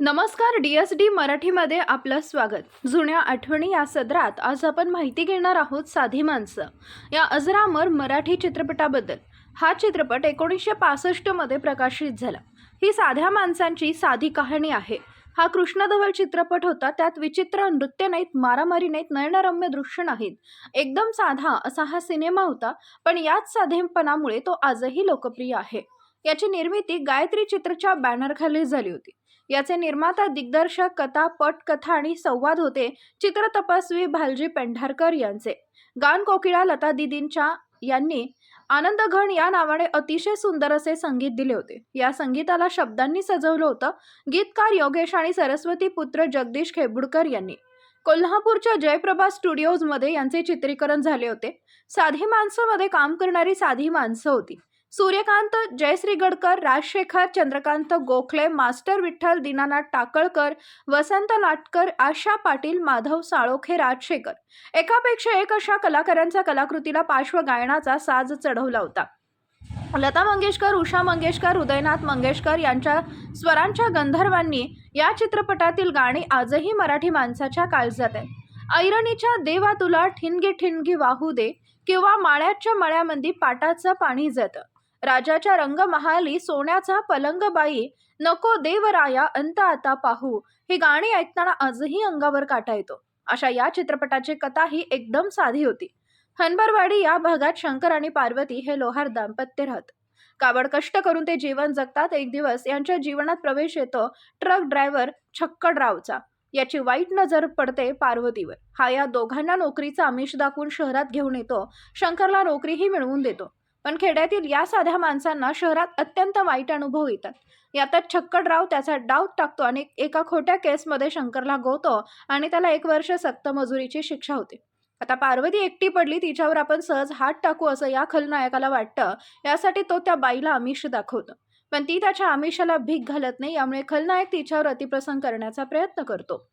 नमस्कार D S D मराठीमध्ये आपलं स्वागत. जुन्या आठवणी या सदरात आज आपण माहिती घेणार आहोत साधी माणसं. या अजरामर मराठी चित्रपटाबद्दल. हा चित्रपट एकोणीसशे पासष्टमध्ये प्रकाशित झाला. ही साध्या माणसांची साधी कहाणी आहे. हा कृष्णधवल चित्रपट होता त्यात विचित्र नृत्य नाहीत मारामारी नाहीत नयनरम्य दृश्य नाहीत. एकदम साधा असा हा सिनेमा होता पण याच साधेपणामुळे तो आजही लोकप्रिय आहे. याची निर्मिती गायत्री चित्रच्या बॅनरखाली झाली होती. याचे निर्माता दिग्दर्शक कथा पटकथा आणि संवाद होते. चित्र तपस्वी भालजी पेंढारकर यांचे. गान कोकिळा लता दिदींच्या यांनी आनंद घण या नावाने अतिशय सुंदर असे संगीत दिले होते. या संगीताला शब्दांनी सजवलं होतं. गीतकार योगेश आणि सरस्वती पुत्र जगदीश खेबुडकर यांनी. कोल्हापूरच्या जयप्रभा स्टुडिओजमध्ये यांचे चित्रीकरण झाले होते. साधी माणसामध्ये काम करणारी साधी माणसं होती. सूर्यकांत जयश्री गडकर राजशेखर चंद्रकांत गोखले मास्टर विठ्ठल दीनानाथ टाकळकर वसंत लाटकर आशा पाटील माधव साळोखे राजशेखर. एकापेक्षा एक अशा कलाकारांचा कलाकृतीला पार्श्वगायनाचा साज चढवला होता. लता मंगेशकर उषा मंगेशकर उदयनाथ मंगेशकर यांच्या स्वरांच्या गंधर्वांनी या चित्रपटातील गाणी आजही मराठी माणसाच्या काळजात आहेत. ऐरणीच्या देवा तुला ठिणगी ठिणगी वाहू दे किंवा माळ्याच्या मळ्यामध्ये पाटाचं पाणी जातं राजाच्या रंगमहाली सोन्याचा पलंग बाई नको देवराया अंत आता पाहू. ही गाणी ऐकताना आजही अंगावर काटा येतो. अशा या चित्रपटाची कथा ही एकदम साधी होती. हनबरवाडी या भागात शंकर आणि पार्वती हे लोहार दाम्पत्य राहत. काबड कष्ट करून ते जीवन जगतात. एक दिवस यांच्या जीवनात प्रवेश येतो ट्रक ड्रायव्हर छक्कडरावचा. याची वाईट नजर पडते पार्वतीवर. हा या दोघांना नोकरीचा आमिष दाखवून शहरात घेऊन येतो. शंकरला नोकरीही मिळवून देतो. पण खेड्यातील या साध्या माणसांना शहरात अत्यंत वाईट अनुभव येतात. यातच छक्कडराव त्याचा डाऊट टाकतो आणि एका खोट्या केसमध्ये शंकरला गोवतो आणि त्याला एक वर्ष सक्त मजुरीची शिक्षा होते. आता पार्वती एकटी पडली तिच्यावर आपण सहज हात टाकू असं या खलनायकाला वाटतं. यासाठी तो त्या बाईला आमिष दाखवतो. पण ती त्याच्या आमिषाला भीक घालत नाही यामुळे खलनायक तिच्यावर अतिप्रसंग करण्याचा प्रयत्न करतो.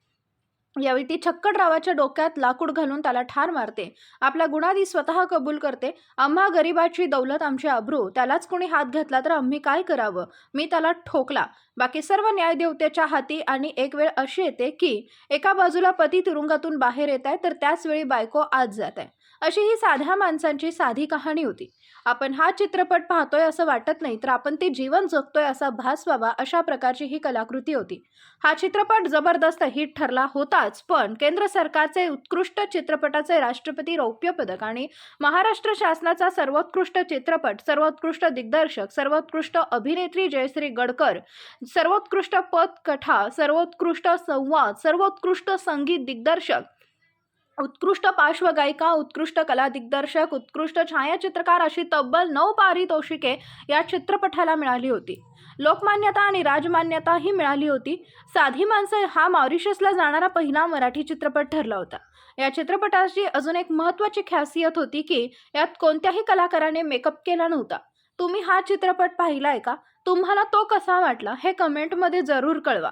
यावेळी ती छक्कडरावाच्या डोक्यात लाकूड घालून त्याला ठार मारते. आपला गुन्हा ती स्वतः कबूल करते. आम्हा गरिबाची दौलत आमची अब्रू. त्यालाच कोणी हात घातला तर आम्ही काय करावं? मी त्याला ठोकला. बाकी सर्व न्यायदेवतेच्या हाती आणि एक वेळ अशी येते की एका बाजूला पती तुरुंगातून बाहेर येत आहे तर त्याच वेळी बायको आत जात आहे. अशी ही साध्या माणसांची साधी कहाणी होती. आपण हा चित्रपट पाहतोय असं वाटत नाही तर आपण ते जीवन जगतोय असा भास व्हावा अशा प्रकारची ही कलाकृती होती. हा चित्रपट जबरदस्त हिट ठरला होताच पण केंद्र सरकारचे उत्कृष्ट चित्रपटाचे राष्ट्रपती रौप्य पदक आणि महाराष्ट्र शासनाचा सर्वोत्कृष्ट चित्रपट सर्वोत्कृष्ट दिग्दर्शक सर्वोत्कृष्ट अभिनेत्री जयश्री गडकर सर्वोत्कृष्ट पदकथा सर्वोत्कृष्ट संवाद सर्वोत्कृष्ट संगीत दिग्दर्शक उत्कृष्ट पार्श्वगायिका उत्कृष्ट कला दिग्दर्शक उत्कृष्ट छायाचित्रकार अशी तब्बल नऊ पारितोषिके या चित्रपटाला मिळाली होती. लोकमान्यता आणि राजमान्यता ही मिळाली होती. साधी माणसं हा मॉरिशसला जाणारा पहिला मराठी चित्रपट ठरला होता. या चित्रपटाची अजून एक महत्त्वाची खासियत होती की यात कोणत्याही कलाकाराने मेकअप केला नव्हता. तुम्ही हा चित्रपट पाहिलाय का? तुम्हाला तो कसा वाटला? हे कमेंटमध्ये जरूर कळवा.